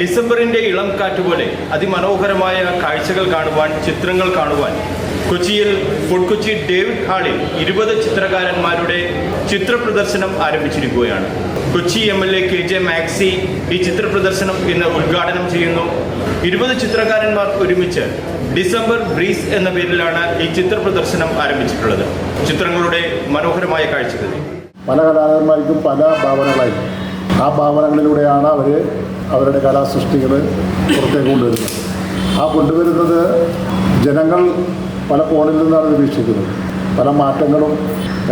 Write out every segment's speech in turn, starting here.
ഡിസംബറിന്റെ ഇളം കാറ്റ് പോലെ അതിമനോഹരമായ കാഴ്ചകൾ കാണുവാൻ ചിത്രങ്ങൾ കാണുവാൻ കൊച്ചിയിൽ ഫുഡ് കൊച്ചി ഡേവിഡ് ഹാളിൽ ഇരുപത് ചിത്രകാരന്മാരുടെ ചിത്ര പ്രദർശനം ആരംഭിച്ചിരിക്കുകയാണ്. Kochi M L A K J Maxi ഈ ചിത്ര പ്രദർശനം ഇന്ന് ഉദ്ഘാടനം ചെയ്യുന്നു. ഇരുപത് ചിത്രകാരന്മാർ ഒരുമിച്ച് ഡിസംബർ ബ്രീസ് എന്ന പേരിലാണ് ഈ ചിത്ര പ്രദർശനം ആരംഭിച്ചിട്ടുള്ളത്. ചിത്രങ്ങളുടെ മനോഹരമായ കാഴ്ചകൾ. പല കലാകാരന്മാർക്കും പല ഭാവനകളായി. ആ ഭാവനകളിലൂടെയാണ് അവർ അവരുടെ കലാസൃഷ്ടികൾ പുറത്തേക്ക് കൊണ്ടുവരുന്നത് ആ കൊണ്ടുവരുന്നത് ജനങ്ങൾ പല കോണിൽ നിന്നാണ് നിരീക്ഷിക്കുന്നത്. പല മാറ്റങ്ങളും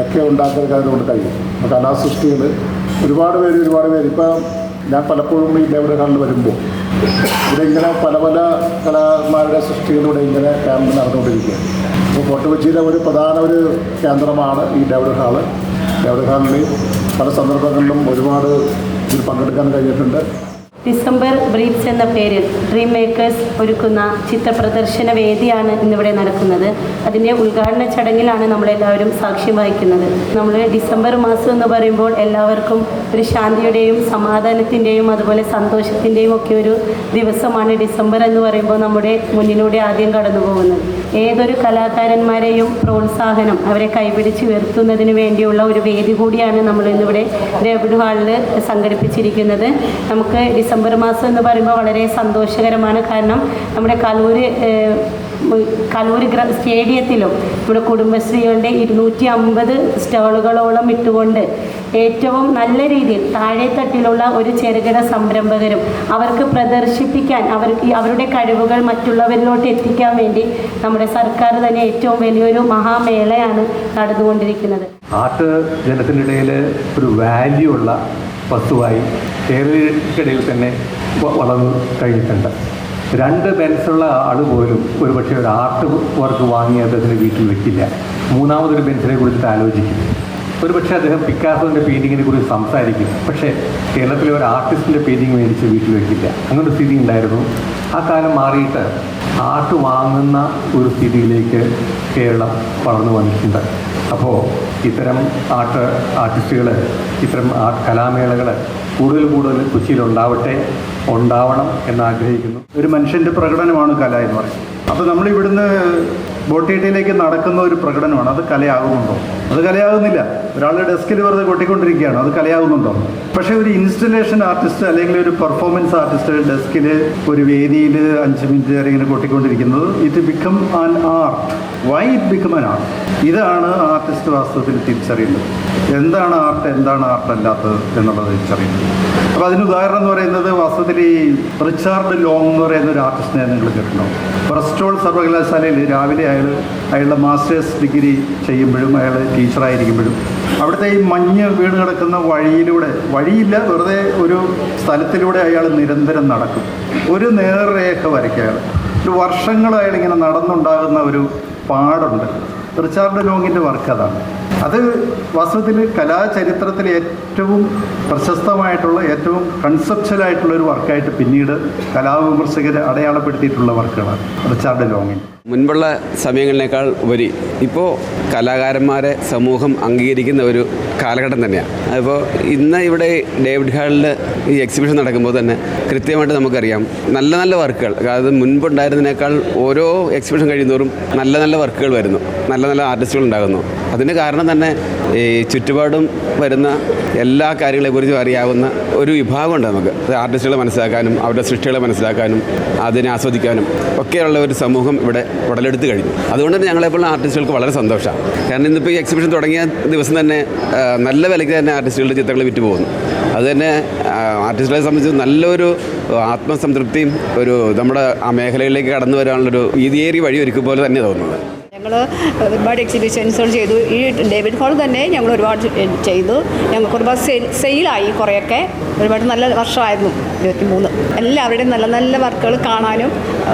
ഒക്കെ ഉണ്ടാക്കാൻ അതുകൊണ്ട് കഴിയും കലാസൃഷ്ടികൾ ഒരുപാട് പേര് ഒരുപാട് പേര്. ഇപ്പം ഞാൻ പലപ്പോഴും ഈ ഹാളിൽ വരുമ്പോൾ ഇവിടെ ഇങ്ങനെ പല പല കലാകാരന്മാരുടെ സൃഷ്ടികളിലൂടെ ഇങ്ങനെ ക്യാമ്പ് നടന്നുകൊണ്ടിരിക്കുകയാണ് അപ്പോൾ ഫോർട്ട് കൊച്ചിയിലെ ഒരു പ്രധാന ഒരു കേന്ദ്രമാണ് ഈ ഡേവിഡ് ഹാൾ ഡേവിഡ് ഹാളിൽ പല സന്ദർഭങ്ങളിലും ഒരുപാട് ഇതിൽ പങ്കെടുക്കാൻ കഴിഞ്ഞിട്ടുണ്ട്. ഡിസംബർ ബ്രീഫ്സ് എന്ന പേരിൽ ഡ്രീം മേക്കേഴ്സ് ഒരുക്കുന്ന ചിത്രപ്രദർശന വേദിയാണ് ഇന്നിവിടെ നടക്കുന്നത്. അതിന്റെ ഉദ്ഘാടന ചടങ്ങിലാണ് നമ്മളെല്ലാവരും സാക്ഷ്യം വഹിക്കുന്നത്. നമ്മൾ ഡിസംബർ മാസം എന്ന് പറയുമ്പോൾ എല്ലാവർക്കും ഒരു ശാന്തിയുടെയും സമാധാനത്തിന്റെയും അതുപോലെ സന്തോഷത്തിന്റെയും ഒക്കെ ഒരു ദിവസമാണ് ഡിസംബർ എന്ന് പറയുമ്പോൾ നമ്മുടെ മുന്നിലൂടെ ആദ്യം കടന്നു പോകുന്നത് ഏതൊരു കലാകാരന്മാരെയും പ്രോത്സാഹനം അവരെ കൈപിടിച്ച് ഉയർത്തുന്നതിന് വേണ്ടിയുള്ള ഒരു വേദി കൂടിയാണ് നമ്മൾ ഇന്നിവിടെ ഡേവിഡ് ഹാളിൽ സംഘടിപ്പിച്ചിരിക്കുന്നത്. നമുക്ക് ഡിസംബർ മാസം എന്ന് പറയുമ്പോൾ വളരെ സന്തോഷകരമാണ്. കാരണം നമ്മുടെ കലൂര് കലൂർ ഗ്ര സ്റ്റേഡിയത്തിലും നമ്മുടെ കുടുംബശ്രീകളുടെ ഇരുന്നൂറ്റി അമ്പത് സ്റ്റാളുകളോളം ഇട്ടുകൊണ്ട് ഏറ്റവും നല്ല രീതിയിൽ താഴെത്തട്ടിലുള്ള ഒരു ചെറുകിട സംരംഭകരും അവർക്ക് പ്രദർശിപ്പിക്കാൻ അവർ അവരുടെ കഴിവുകൾ മറ്റുള്ളവരിലോട്ട് എത്തിക്കാൻ വേണ്ടി നമ്മുടെ സർക്കാർ തന്നെ ഏറ്റവും വലിയൊരു മഹാമേളയാണ് നടന്നുകൊണ്ടിരിക്കുന്നത്. ആർട്ട് ജനത്തിനിടയിൽ ഒരു വാല്യൂ ഉള്ള വസ്തുവായി കേരളീയർക്കിടയിൽ തന്നെ വളർന്നു കഴിഞ്ഞിട്ടുണ്ട്. രണ്ട് ബെൻസുള്ള ആൾ പോലും ഒരുപക്ഷെ ഒരു ആർട്ട് വർക്ക് വാങ്ങി അദ്ദേഹത്തിന് വീട്ടിൽ വെക്കില്ല. മൂന്നാമതൊരു ബെൻസിനെ കുറിച്ചിട്ട് ആലോചിക്കും. ഒരുപക്ഷെ അദ്ദേഹം പിക്കാസോന്റെ പെയിന്റിങ്ങിനെ കുറിച്ച് സംസാരിക്കും. പക്ഷെ കേരളത്തിലെ ഒരു ആർട്ടിസ്റ്റിന്റെ പെയിന്റിങ് മേടിച്ച് വീട്ടിൽ വെക്കില്ല. അങ്ങനൊരു സ്ഥിതി ഉണ്ടായിരുന്നു. ആ കാലം മാറിയിട്ട് ആർട്ട് വാങ്ങുന്ന ഒരു സ്ഥിതിയിലേക്ക് കേരളം വളർന്നു വന്നിട്ടുണ്ട്. അപ്പോൾ ഇത്തരം ആർട്ട് ആർട്ടിസ്റ്റുകൾ ഇത്തരം ആർട്ട് കലാമേളകൾ കൂടുതൽ കൂടുതൽ കൊച്ചിയിൽ ഉണ്ടാവട്ടെ ഉണ്ടാവണം എന്നാഗ്രഹിക്കുന്നു. ഒരു മനുഷ്യന്റെ പ്രകടനമാണ് കല എന്ന് പറയുന്നത്. അപ്പോൾ നമ്മൾ ഇവിടുന്ന് നടക്കുന്ന ഒരു പ്രകടനമാണ്. അത് കലയാകുന്നുണ്ടോ? അത് കലയാകുന്നില്ല. ഒരാളുടെ ഡെസ്കിൽ വെറുതെ കൊട്ടിക്കൊണ്ടിരിക്കുകയാണ് അത് കലയാകുന്നുണ്ടോ? പക്ഷേ ഒരു ഇൻസ്റ്റലേഷൻ ആർട്ടിസ്റ്റ് അല്ലെങ്കിൽ ഒരു പെർഫോമൻസ് ആർട്ടിസ്റ്റ് ഡെസ്കിൽ ഒരു വേദിയിൽ അഞ്ച് മിനിറ്റ് വരെ ഇങ്ങനെ കൊട്ടിക്കൊണ്ടിരിക്കുന്നത് it become an art why it become an art ഇതാണ് ആർട്ടിസ്റ്റ് വാസ്തവത്തിൽ തിരിച്ചറിയുന്നത്. എന്താണ് ആർട്ട് എന്താണ് ആർട്ട് അല്ലാത്തത് എന്നുള്ളത് തിരിച്ചറിയുന്നത്. അപ്പോൾ അതിന് ഉദാഹരണം എന്ന് പറയുന്നത് വാസ്തവത്തിൽ ഈ റിച്ചാർഡ് ലോങ് എന്ന് പറയുന്ന ഒരു ആർട്ടിസ്റ്റിനെ നിങ്ങൾ കേട്ടിട്ടുണ്ടാവും ബ്രസ്റ്റോൾ സർവകലാശാലയിൽ രാവിലെ അയാൾ അയാളുടെ മാസ്റ്റേഴ്സ് ഡിഗ്രി ചെയ്യുമ്പോഴും അയാൾ ടീച്ചറായിരിക്കുമ്പോഴും അവിടുത്തെ ഈ മഞ്ഞ് വീട് കിടക്കുന്ന വഴിയിലൂടെ വഴിയില്ല വെറുതെ ഒരു സ്ഥലത്തിലൂടെ അയാൾ നിരന്തരം നടക്കും. ഒരു നേർരേഖ വരയ്ക്കുക അയാൾ. ഒരു വർഷങ്ങളായാലിങ്ങനെ നടന്നുണ്ടാകുന്ന ഒരു പാടുണ്ട്. റിച്ചാർഡ് ലോങ്ങിന്റെ വർക്ക് അതാണ്. അത് വാസ്തവത്തിൽ കലാചരിത്രത്തിൽ ഏറ്റവും പ്രശസ്തമായിട്ടുള്ള ഏറ്റവും കൺസെപ്ച്വലായിട്ടുള്ള ഒരു വർക്കായിട്ട് പിന്നീട് കലാവിമർശകർ അടയാളപ്പെടുത്തിയിട്ടുള്ള വർക്കുകളാണ് റിച്ചാർഡ് ലോങ്ങിൻ മുൻപുള്ള സമയങ്ങളിനേക്കാൾ ഉപരി ഇപ്പോൾ കലാകാരന്മാരെ സമൂഹം അംഗീകരിക്കുന്ന ഒരു കാലഘട്ടം തന്നെയാണ്. അപ്പോൾ ഇന്ന് ഇവിടെ ഡേവിഡ് ഹാളിൽ ഈ എക്സിബിഷൻ നടക്കുമ്പോൾ തന്നെ കൃത്യമായിട്ട് നമുക്കറിയാം നല്ല നല്ല വർക്കുകൾ. അതായത് മുൻപുണ്ടായിരുന്നതിനേക്കാൾ ഓരോ എക്സിബിഷൻ കഴിയുന്നതോറും നല്ല നല്ല വർക്കുകൾ വരുന്നു. നല്ല നല്ല നല്ല ആർട്ടിസ്റ്റുകൾ ഉണ്ടാകുന്നു. അതിന് കാരണം തന്നെ ഈ ചുറ്റുപാടും വരുന്ന എല്ലാ കാര്യങ്ങളെക്കുറിച്ചും അറിയാവുന്ന ഒരു വിഭാഗമുണ്ട് നമുക്ക്. ആർട്ടിസ്റ്റുകളെ മനസ്സിലാക്കാനും അവരുടെ സൃഷ്ടികളെ മനസ്സിലാക്കാനും അതിനെ ആസ്വദിക്കാനും ഒക്കെയുള്ള ഒരു സമൂഹം ഇവിടെ ഉടലെടുത്ത് കഴിഞ്ഞു. അതുകൊണ്ട് തന്നെ ഞങ്ങളെപ്പോലുള്ള ആർട്ടിസ്റ്റുകൾക്ക് വളരെ സന്തോഷമാണ് കാരണം ഇന്നിപ്പോൾ ഈ എക്സിബിഷൻ തുടങ്ങിയ ദിവസം തന്നെ നല്ല വിലയ്ക്ക് തന്നെ ആർട്ടിസ്റ്റുകളുടെ ചിത്രങ്ങൾ വിറ്റ് പോകുന്നു. അത് തന്നെ ആർട്ടിസ്റ്റുകളെ സംബന്ധിച്ച് നല്ലൊരു ആത്മസംതൃപ്തിയും ഒരു നമ്മുടെ ആ മേഖലയിലേക്ക് കടന്നു വരാനുള്ളൊരു വീതിയേറിയ വഴി ഒരുക്കും തന്നെ തോന്നുന്നത് ഞങ്ങൾ ഒരുപാട് എക്സിബിഷൻസുകൾ ചെയ്തു. ഈ ഡേവിഡ് ഹോൾ തന്നെ ഞങ്ങൾ ഒരുപാട് ചെയ്തു. ഞങ്ങൾക്ക് ഒരുപാട് സെയിലായി കുറേയൊക്കെ. ഒരുപാട് നല്ല വർഷമായിരുന്നു. ഇരുപത്തി മൂന്ന് എല്ലാവരുടെയും നല്ല നല്ല വർക്കുകൾ കാണാനും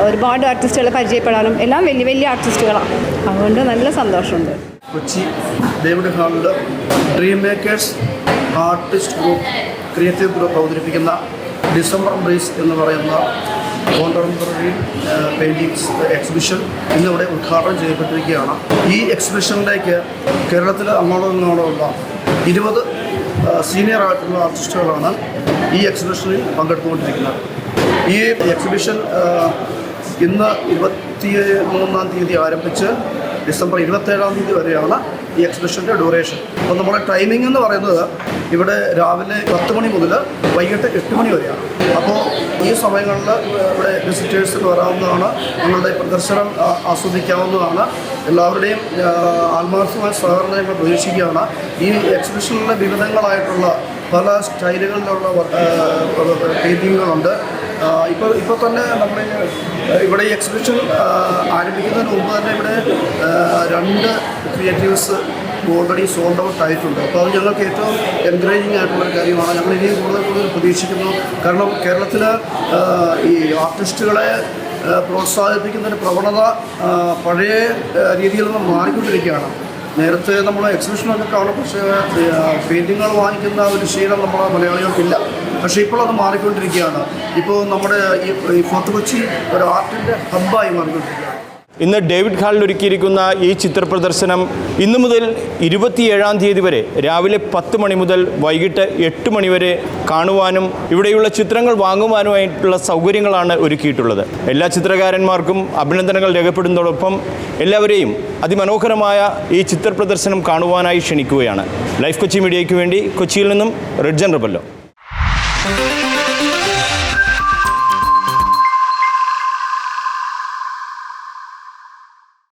ഒരുപാട് ആർട്ടിസ്റ്റുകളെ പരിചയപ്പെടാനും എല്ലാം വലിയ വലിയ ആർട്ടിസ്റ്റുകളാണ് അതുകൊണ്ട് നല്ല സന്തോഷമുണ്ട്. കൊച്ചി ഡേവിഡ് ഹാളിൽ dream makers artist group creative group അവതരിപ്പിക്കുന്ന ഡിസംബർ ബ്രീസ് എന്ന് പറയുന്ന കോണ്ടംപററി പെയിന്റിങ്സ് എക്സിബിഷൻ ഇന്നിവിടെ ഉദ്ഘാടനം ചെയ്യപ്പെട്ടിരിക്കുകയാണ്. ഈ എക്സിബിഷനിലേക്ക് കേരളത്തിൽ അങ്ങോട്ടും ഇങ്ങോട്ടുമുള്ള ഇരുപത് സീനിയർ ആയിട്ടുള്ള ആർട്ടിസ്റ്റുകളാണ് ഈ എക്സിബിഷനിൽ പങ്കെടുത്തുകൊണ്ടിരിക്കുന്നത്. ഈ എക്സിബിഷൻ ആ, ഇന്ന് ഇരുപത്തി മൂന്നാം തീയതി ആരംഭിച്ച് ഡിസംബർ ഇരുപത്തേഴാം തീയതി വരെയാണ് ഈ എക്സിബിഷന്റെ ഡ്യൂറേഷൻ അപ്പോൾ നമ്മുടെ ടൈമിംഗ് എന്ന് പറയുന്നത് ഇവിടെ രാവിലെ പത്ത് മണി മുതൽ വൈകിട്ട് എട്ട് മണി വരെയാണ്. അപ്പോൾ ഈ സമയങ്ങളിൽ ഇവിടെ വിസിറ്റേഴ്സിന് വരാവുന്നതാണ് ഞങ്ങളുടെ പ്രദർശനം ആസ്വദിക്കാവുന്നതാണ് എല്ലാവരുടെയും ആത്മാർത്ഥമായ സഹകരണം ഞങ്ങൾ പ്രതീക്ഷിക്കുകയാണ്. ഈ എക്സിബിഷനിലെ വിവിധങ്ങളായിട്ടുള്ള പല സ്റ്റൈലുകളിലുള്ള പെയിന്റിങ്ങുകളുണ്ട് ഇപ്പോൾ ഇപ്പോൾ തന്നെ നമ്മുടെ ഇവിടെ ഈ എക്സിബിഷൻ ആരംഭിക്കുന്നതിന് മുമ്പ് തന്നെ ഇവിടെ രണ്ട് ക്രിയേറ്റീവ്സ് ഓൾറെഡി സോൾഡ് ഔട്ട് ആയിട്ടുണ്ട്. അപ്പോൾ അത് ഞങ്ങൾക്ക് ഏറ്റവും എൻകറേജിങ് ആയിട്ടുള്ള ഒരു കാര്യമാണ്. ഞങ്ങൾ ഇനിയും കൂടുതൽ കൂടുതൽ പ്രതീക്ഷിക്കുന്നു. കാരണം കേരളത്തിൽ ഈ ആർട്ടിസ്റ്റുകളെ പ്രോത്സാഹിപ്പിക്കുന്ന ഒരു പ്രവണത പഴയ രീതിയിൽ നിന്ന് മാറിക്കൊണ്ടിരിക്കുകയാണ്. നേരത്തെ നമ്മൾ എക്സിബിഷനൊക്കെ കാണും. പക്ഷേ പെയിന്റിങ്ങുകൾ വാങ്ങിക്കുന്ന ഒരു ശീലം നമ്മളെ മലയാളികൾക്കില്ല. പക്ഷേ ഇപ്പോൾ അത് മാറിക്കൊണ്ടിരിക്കുകയാണ്. ഇപ്പോൾ നമ്മുടെ ഈ ഫോർട്ട് കൊച്ചി ഒരു ആർട്ടിന്റെ ഹബ്ബായി മാറിക്കൊണ്ടിരിക്കുകയാണ്. ഇന്ന് ഡേവിഡ് ഹാളിൽ ഒരുക്കിയിരിക്കുന്ന ഈ ചിത്രപ്രദർശനം ഇന്നു മുതൽ ഇരുപത്തിയേഴാം തീയതി വരെ രാവിലെ പത്ത് മണി മുതൽ വൈകിട്ട് എട്ട് മണി വരെ കാണുവാനും ഇവിടെയുള്ള ചിത്രങ്ങൾ വാങ്ങുവാനുമായിട്ടുള്ള സൗകര്യങ്ങളാണ് ഒരുക്കിയിട്ടുള്ളത്. എല്ലാ ചിത്രകാരന്മാർക്കും അഭിനന്ദനങ്ങൾ രേഖപ്പെടുന്നതോടൊപ്പം എല്ലാവരെയും അതിമനോഹരമായ ഈ ചിത്രപ്രദർശനം കാണുവാനായി ക്ഷണിക്കുകയാണ്. ലൈഫ് കൊച്ചി മീഡിയയ്ക്ക് വേണ്ടി കൊച്ചിയിൽ നിന്നും റിഡ്ജൻ റബല്ലോ. Thank you.